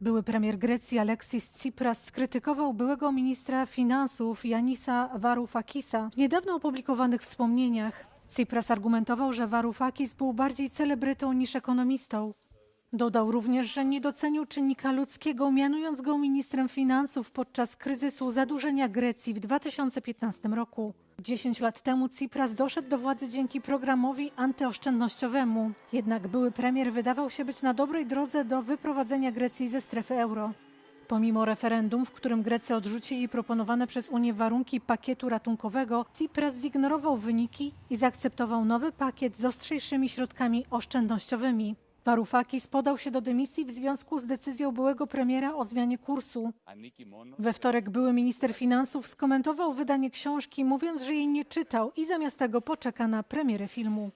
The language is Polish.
Były premier Grecji Aleksis Tsipras skrytykował byłego ministra finansów Janisa Varoufakisa w niedawno opublikowanych wspomnieniach. Tsipras argumentował, że Varoufakis był bardziej celebrytą niż ekonomistą. Dodał również, że nie docenił czynnika ludzkiego, mianując go ministrem finansów podczas kryzysu zadłużenia Grecji w 2015 roku. 10 lat temu Tsipras doszedł do władzy dzięki programowi antyoszczędnościowemu. Jednak były premier wydawał się być na dobrej drodze do wyprowadzenia Grecji ze strefy euro. Pomimo referendum, w którym Grecy odrzucili proponowane przez Unię warunki pakietu ratunkowego, Tsipras zignorował wyniki i zaakceptował nowy pakiet z ostrzejszymi środkami oszczędnościowymi. Varoufakis podał się do dymisji w związku z decyzją byłego premiera o zmianie kursu. We wtorek były minister finansów skomentował wydanie książki, mówiąc, że jej nie czytał i zamiast tego poczeka na premierę filmu.